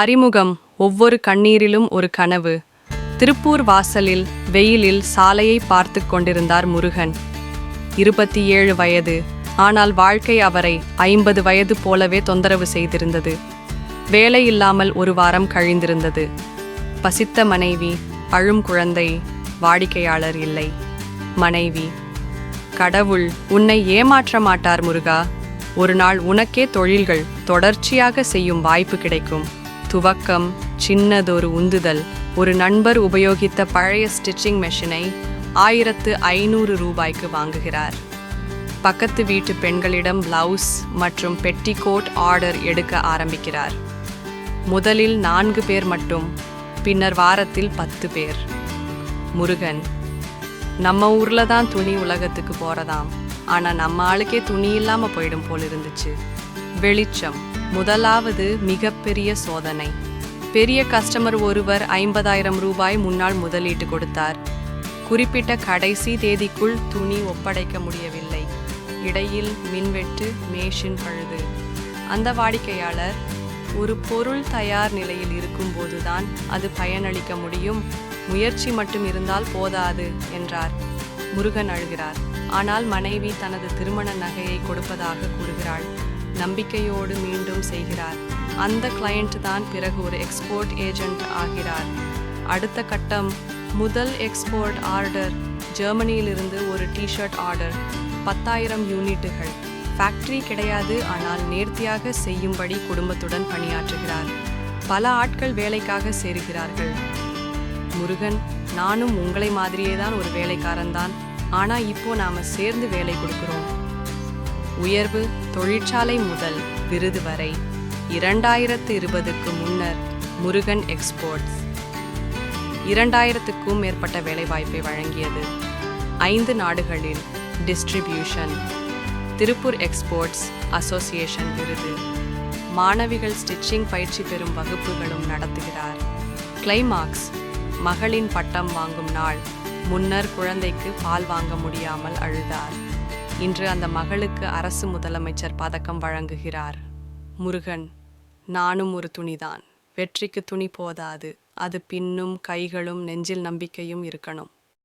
அறிமுகம் ஒவ்வொரு கண்ணீரிலும் ஒரு கனவு. திருப்பூர் வாசலில் வெயிலில் சாலையை பார்த்து கொண்டிருந்தார் முருகன். இருபத்தி ஏழு வயது. ஆனால் வாழ்க்கை அவரை ஐம்பது வயது போலவே தொந்தரவு செய்திருந்தது. வேலை இல்லாமல் ஒரு வாரம் கழிந்திருந்தது. பசித்த மனைவி அழும் குழந்தை வாடிக்கையாளர் இல்லை. மனைவி கடவுள் உன்னை ஏமாற்ற மாட்டார் முருகா. ஒரு நாள் உனக்கே தொழில்கள் தொடர்ச்சியாக செய்யும் வாய்ப்பு கிடைக்கும். துவக்கம் சின்னதொரு உந்துதல். ஒரு நண்பர் உபயோகித்த பழைய ஸ்டிச்சிங் மெஷினை ஆயிரத்து ஐநூறு ரூபாய்க்கு வாங்குகிறார். பக்கத்து வீட்டு பெண்களிடம் பிளவுஸ் மற்றும் பெட்டிகோட் ஆர்டர் எடுக்க ஆரம்பிக்கிறார். முதலில் நான்கு பேர் மட்டும் பின்னர் வாரத்தில் பத்து பேர். முருகன் நம்ம ஊர்ல தான் துணி உலகத்துக்கு போறதாம். ஆனா நம்ம ஆளுக்கே துணி இல்லாம போயிடும் போல் இருந்துச்சு வெளிச்சம். முதலாவது மிகப்பெரிய சோதனை. பெரிய கஸ்டமர் ஒருவர் ஐம்பதாயிரம் ரூபாய் முன்னால் முதலீட்டு கொடுத்தார். குறிப்பிட்ட கடைசி தேதிக்குள் துணி ஒப்படைக்க முடியவில்லை. இடையில் மின்வெட்டு மேஷின் பழுது அந்த வாடிக்கையாளர் ஒரு பொருள் தயார் நிலையில் இருக்கும்போதுதான் அது பயனளிக்க முடியும். முயற்சி மட்டும் இருந்தால் போதாது என்றார். முருகன் அழுகிறார். ஆனால் மனைவி தனது திருமண நகையை கொடுப்பதாக கூறுகிறாள். நம்பிக்கையோடு மீண்டும் செய்கிறார். அந்த கிளையண்ட் தான் பிறகு ஒரு எக்ஸ்போர்ட் ஏஜென்ட் ஆகிறார். அடுத்த கட்டம் முதல் எக்ஸ்போர்ட் ஆர்டர் ஜெர்மனியிலிருந்து ஒரு டிஷர்ட் ஆர்டர் பத்தாயிரம் யூனிட்டுகள். ஃபேக்டரி கிடையாது ஆனால் நேர்த்தியாக செய்யும்படி குடும்பத்துடன் பணியாற்றுகிறார். பல ஆட்கள் வேலைக்காக சேருகிறார்கள். முருகன் நானும் உங்களை மாதிரியே தான் ஒரு வேலைக்காரன் தான். ஆனால் இப்போ நாம சேர்ந்து வேலை கொடுக்கிறோம். உயர்வு தொழிற்சாலை முதல் விருது வரை இரண்டாயிரத்து இருபதுக்கு முன்னர் முருகன் எக்ஸ்போர்ட்ஸ் இரண்டாயிரத்துக்கும் மேற்பட்ட வேலைவாய்ப்பை வழங்கியது. ஐந்து நாடுகளில் டிஸ்ட்ரிபியூஷன் திருப்பூர் எக்ஸ்போர்ட்ஸ் அசோசியேஷன் விருது. மாணவிகள் ஸ்டிச்சிங் பயிற்சி பெறும் வகுப்புகளும் நடத்துகிறார். கிளைமாக்ஸ் மகளின் பட்டம் வாங்கும் நாள். முன்னர் குழந்தைக்கு பால் வாங்க முடியாமல் அழுதார். இன்று அந்த மகளுக்கு அரசு முதலமைச்சர் பதக்கம் வழங்குகிறார். முருகன் நானும் ஒரு துணிதான். வெற்றிக்கு துணி போதாது. அது பின்னும் கைகளும் நெஞ்சில் நம்பிக்கையும் இருக்கணும்.